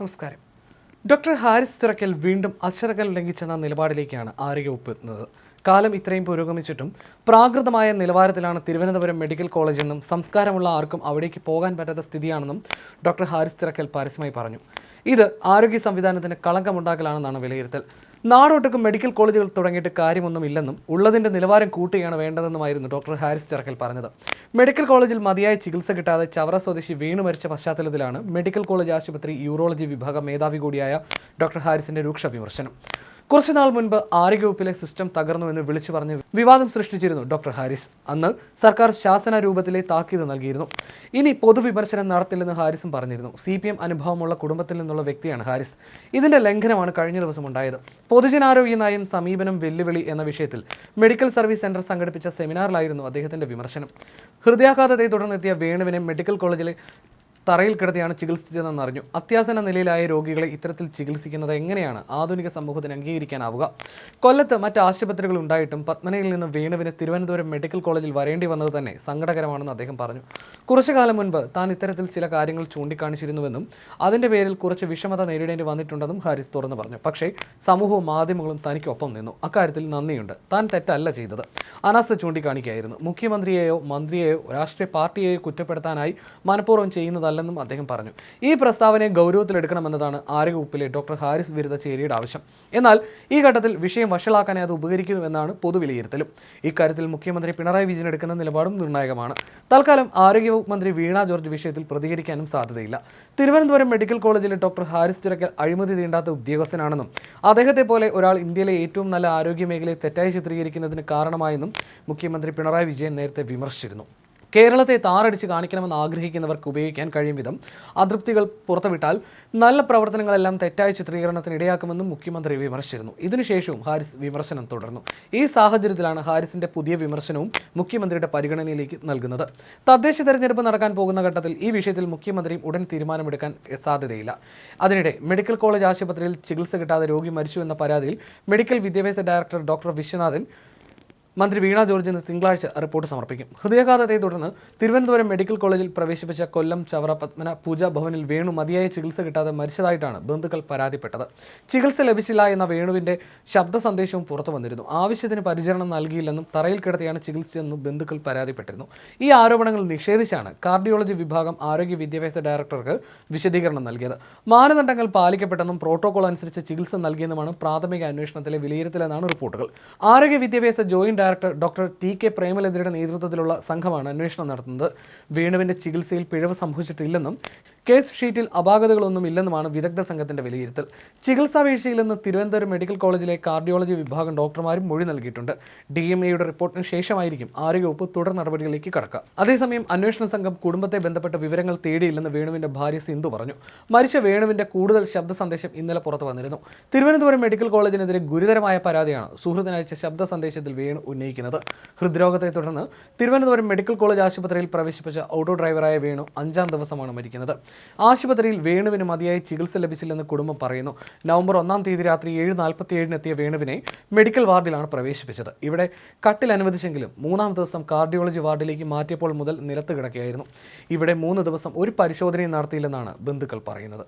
നമസ്കാരം. ഡോക്ടർ ഹാരിസ് ചിറക്കൽ വീണ്ടും അക്ഷരകൽ ലംഘിച്ചെന്ന നിലപാടിലേക്കാണ് ആരോഗ്യവകുപ്പ് എത്തുന്നത് കാലം ഇത്രയും പുരോഗമിച്ചിട്ടും പ്രാകൃതമായ നിലവാരത്തിലാണ് തിരുവനന്തപുരം മെഡിക്കൽ കോളേജെന്നും സംസ്കാരമുള്ള ആർക്കും അവിടേക്ക് പോകാൻ പറ്റാത്ത സ്ഥിതിയാണെന്നും ഡോക്ടർ ഹാരിസ് ചിറക്കൽ പരസ്യമായി പറഞ്ഞു. ഇത് ആരോഗ്യ സംവിധാനത്തിന് കളങ്കമുണ്ടാക്കലാണെന്നാണ് വിലയിരുത്തൽ. നാടൊട്ടുക്കും മെഡിക്കൽ കോളേജുകൾ തുടങ്ങിയിട്ട് കാര്യമൊന്നുമില്ലെന്നും ഉള്ളതിന്റെ നിലവാരം കൂട്ടുകയാണ് വേണ്ടതെന്നുമായിരുന്നു ഡോക്ടർ ഹാരിസ് ചിറക്കൽ പറഞ്ഞത്. മെഡിക്കൽ കോളേജിൽ മതിയായ ചികിത്സ കിട്ടാതെ ചവറ സ്വദേശി വീണു മരിച്ച പശ്ചാത്തലത്തിലാണ് മെഡിക്കൽ കോളേജ് ആശുപത്രി യൂറോളജി വിഭാഗ മേധാവി കൂടിയായ ഡോക്ടർ ഹാരിസിന്റെ രൂക്ഷ വിമർശനം. കുറച്ചുനാൾ മുൻപ് ആരോഗ്യവകുപ്പിലെ സിസ്റ്റം തകർന്നു എന്ന് വിളിച്ചു പറഞ്ഞ് വിവാദം സൃഷ്ടിച്ചിരുന്നു ഡോക്ടർ ഹാരിസ്. അന്ന് സർക്കാർ ശാസന രൂപത്തിലെ താക്കീത് നൽകിയിരുന്നു. ഇനി പൊതുവിമർശനം നടത്തില്ലെന്ന് ഹാരിസും പറഞ്ഞിരുന്നു. സി പി എം അനുഭവമുള്ള കുടുംബത്തിൽ നിന്നുള്ള വ്യക്തിയാണ് ഹാരിസ്. ഇതിന്റെ ലംഘനമാണ് കഴിഞ്ഞ ദിവസം ഉണ്ടായത്. പൊതുജനാരോഗ്യ നയം സമീപനം വെല്ലുവിളി എന്ന വിഷയത്തിൽ മെഡിക്കൽ സർവീസ് സെന്റർ സംഘടിപ്പിച്ച സെമിനാറിലായിരുന്നു അദ്ദേഹത്തിന്റെ വിമർശനം. ഹൃദയാഘാതത്തെ തുടർന്നെത്തിയ വേണുവിനെ മെഡിക്കൽ കോളേജിലെ തറയിൽ കിടത്തിയാണ് ചികിത്സിച്ചതെന്ന് അറിഞ്ഞു. അത്യാസന നിലയിലായ രോഗികളെ ഇത്തരത്തിൽ ചികിത്സിക്കുന്നത് എങ്ങനെയാണ്? ആധുനിക സമൂഹത്തിന് അംഗീകരിക്കാനാവുക. കൊല്ലത്ത് മറ്റ് ആശുപത്രികൾ ഉണ്ടായിട്ടും പത്മനയിൽ നിന്ന് വേണുവിന് തിരുവനന്തപുരം മെഡിക്കൽ കോളേജിൽ വരേണ്ടി വന്നത് തന്നെ സങ്കടകരമാണെന്ന് അദ്ദേഹം പറഞ്ഞു. കുറച്ചു കാലം മുൻപ് താൻ ഇത്തരത്തിൽ ചില കാര്യങ്ങൾ ചൂണ്ടിക്കാണിച്ചിരുന്നുവെന്നും അതിന്റെ പേരിൽ കുറച്ച് വിഷമത നേരിടേണ്ടി വന്നിട്ടുണ്ടെന്നും ഹാരിസ് തുറന്നു പറഞ്ഞു. പക്ഷേ സമൂഹവും മാധ്യമങ്ങളും തനിക്കൊപ്പം നിന്നു. അക്കാര്യത്തിൽ നന്ദിയുണ്ട്. താൻ തെറ്റല്ല ചെയ്തത്. അനാസ്ഥ ചൂണ്ടിക്കാണിക്കുകയായിരുന്നു. മുഖ്യമന്ത്രിയെയോ മന്ത്രിയെയോ രാഷ്ട്രീയ പാർട്ടിയെയോ കുറ്റപ്പെടുത്താനായി മനഃപൂർവം ചെയ്യുന്നതല്ലെന്നും അദ്ദേഹം പറഞ്ഞു. ഈ പ്രസ്താവനയെ ഗൗരവത്തിലെടുക്കണമെന്നതാണ് ആരോഗ്യവകുപ്പിലെ ഡോക്ടർ ഹാരിസ് വിരുദ്ധ ചേരിയുടെ ആവശ്യം. എന്നാൽ ഈ ഘട്ടത്തിൽ വിഷയം വഷളാക്കാനേ അത് ഉപകരിക്കുന്നുവെന്നാണ് പൊതുവിലയിരുത്തലും. ഇക്കാര്യത്തിൽ മുഖ്യമന്ത്രി പിണറായി വിജയൻ എടുക്കുന്ന നിലപാടും നിർണായകമാണ്. തൽക്കാലം ആരോഗ്യവകുപ്പ് മന്ത്രി വീണ ജോർജ് വിഷയത്തിൽ പ്രതികരിക്കാനും സാധ്യതയില്ല. തിരുവനന്തപുരം മെഡിക്കൽ കോളേജിലെ ഡോക്ടർ ഹാരിസ് ചിറക്കൽ അഴിമതി തീണ്ടാത്ത ഉദ്യോഗസ്ഥനാണെന്നും അദ്ദേഹത്തെ പോലെ ഒരാൾ ഇന്ത്യയിലെ ഏറ്റവും നല്ല ആരോഗ്യ മേഖലയെ തെറ്റായി ചിത്രീകരിക്കുന്നതിന് കാരണമായെന്നും മുഖ്യമന്ത്രി പിണറായി വിജയൻ നേരത്തെ വിമർശിച്ചിരുന്നു. കേരളത്തെ താറടിച്ച് കാണിക്കണമെന്ന് ആഗ്രഹിക്കുന്നവർക്ക് ഉപയോഗിക്കാൻ കഴിയും വിധം അതൃപ്തികൾ പുറത്തുവിട്ടാൽ നല്ല പ്രവർത്തനങ്ങളെല്ലാം തെറ്റായ ചിത്രീകരണത്തിന് ഇടയാക്കുമെന്നും മുഖ്യമന്ത്രി വിമർശിച്ചിരുന്നു. ഇതിനുശേഷവും ഹാരിസ് വിമർശനം തുടർന്നു. ഈ സാഹചര്യത്തിലാണ് ഹാരിസിന്റെ പുതിയ വിമർശനവും മുഖ്യമന്ത്രിയുടെ പരിഗണനയിലേക്ക് നൽകുന്നത്. തദ്ദേശ തെരഞ്ഞെടുപ്പ് നടക്കാൻ പോകുന്ന ഘട്ടത്തിൽ ഈ വിഷയത്തിൽ മുഖ്യമന്ത്രിയും ഉടൻ തീരുമാനമെടുക്കാൻ സാധ്യതയില്ല. അതിനിടെ മെഡിക്കൽ കോളേജ് ആശുപത്രിയിൽ ചികിത്സ കിട്ടാതെ രോഗി മരിച്ചു എന്ന പരാതിയിൽ മെഡിക്കൽ വിദ്യാഭ്യാസ ഡയറക്ടർ ഡോക്ടർ വിശ്വനാഥൻ മന്ത്രി വീണ ഇന്ന് തിങ്കളാഴ്ച റിപ്പോർട്ട് സമർപ്പിക്കും. ഹൃദയഘാതത്തെ തുടർന്ന് തിരുവനന്തപുരം മെഡിക്കൽ കോളേജിൽ പ്രവേശിപ്പിച്ച കൊല്ലം ചവറ പത്മന പൂജാ ഭവനിൽ വേണു മതിയായ ചികിത്സ കിട്ടാതെ മരിച്ചതായിട്ടാണ് ബന്ധുക്കൾ പരാതിപ്പെട്ടത്. ചികിത്സ ലഭിച്ചില്ല എന്ന വേണുവിന്റെ ശബ്ദ സന്ദേശവും പുറത്തു വന്നിരുന്നു. ആവശ്യത്തിന് പരിചരണം നൽകിയില്ലെന്നും തറയിൽ കിടത്തിയാണ് ചികിത്സയെന്നും ബന്ധുക്കൾ പരാതിപ്പെട്ടിരുന്നു. ഈ ആരോപണങ്ങൾ നിഷേധിച്ചാണ് കാർഡിയോളജി വിഭാഗം ആരോഗ്യ വിദ്യാഭ്യാസ ഡയറക്ടർക്ക് വിശദീകരണം നൽകിയത്. മാനദണ്ഡങ്ങൾ പാലിക്കപ്പെട്ടെന്നും പ്രോട്ടോകോൾ അനുസരിച്ച് ചികിത്സ നൽകിയെന്നുമാണ് പ്രാഥമിക അന്വേഷണത്തിലെ വിലയിരുത്തലെന്നാണ് റിപ്പോർട്ടുകൾ. ആരോഗ്യ വിദ്യാഭ്യാസ joint director doctor T K പ്രേമലേന്ദ്രയുടെ നേതൃത്വത്തിലുള്ള സംഘമാണ് അന്വേഷണം നടത്തുന്നത്. വേണുവിന്റെ ചികിത്സയിൽ പിഴവ് സംഭവിച്ചിട്ടില്ലെന്നും കേസ് ഷീറ്റിൽ അപാകതകളൊന്നും ഇല്ലെന്നുമാണ് വിദഗ്ധ സംഘത്തിന്റെ വിലയിരുത്തൽ. ചികിത്സാ വീഴ്ചയിൽ നിന്ന് തിരുവനന്തപുരം മെഡിക്കൽ കോളേജിലെ കാർഡിയോളജി വിഭാഗം ഡോക്ടർമാരും മൊഴി നൽകിയിട്ടുണ്ട്. ഡി എം എയുടെ റിപ്പോർട്ടിന് ശേഷമായിരിക്കും ആരോഗ്യവകുപ്പ് തുടർ നടപടികളിലേക്ക് കടക്കുക. അതേസമയം അന്വേഷണ സംഘം കുടുംബത്തെ ബന്ധപ്പെട്ട വിവരങ്ങൾ തേടിയില്ലെന്ന് വേണുവിന്റെ ഭാര്യ സിന്ധു പറഞ്ഞു. മരിച്ച വേണുവിന്റെ കൂടുതൽ ശബ്ദ സന്ദേശം ഇന്നലെ പുറത്തു വന്നിരുന്നു. തിരുവനന്തപുരം മെഡിക്കൽ കോളേജിനെതിരെ ഗുരുതരമായ പരാതിയാണ് സുഹൃത്തിനയച്ച ശബ്ദ സന്ദേശത്തിൽ വേണു ഉന്നയിക്കുന്നത്. ഹൃദ്രോഗത്തെ തുടർന്ന് തിരുവനന്തപുരം മെഡിക്കൽ കോളേജ് ആശുപത്രിയിൽ പ്രവേശിപ്പിച്ച ഓട്ടോ ഡ്രൈവറായ വേണു അഞ്ചാം ദിവസമാണ് മരിക്കുന്നത്. ആശുപത്രിയിൽ വേണുവിന് മതിയായ ചികിത്സ ലഭിച്ചില്ലെന്ന് കുടുംബം പറയുന്നു. നവംബർ ഒന്നാം തീയതി രാത്രി ഏഴ് നാൽപ്പത്തി ഏഴിനെത്തിയ വേണുവിനെ മെഡിക്കൽ വാർഡിലാണ് പ്രവേശിപ്പിച്ചത്. ഇവിടെ കട്ടിൽ അനുവദിച്ചെങ്കിലും മൂന്നാം ദിവസം കാർഡിയോളജി വാർഡിലേക്ക് മാറ്റിയപ്പോൾ മുതൽ നിലത്ത് കിടക്കുകയായിരുന്നു. ഇവിടെ മൂന്ന് ദിവസം ഒരു പരിശോധനയും നടത്തിയില്ലെന്നാണ് ബന്ധുക്കൾ പറയുന്നത്.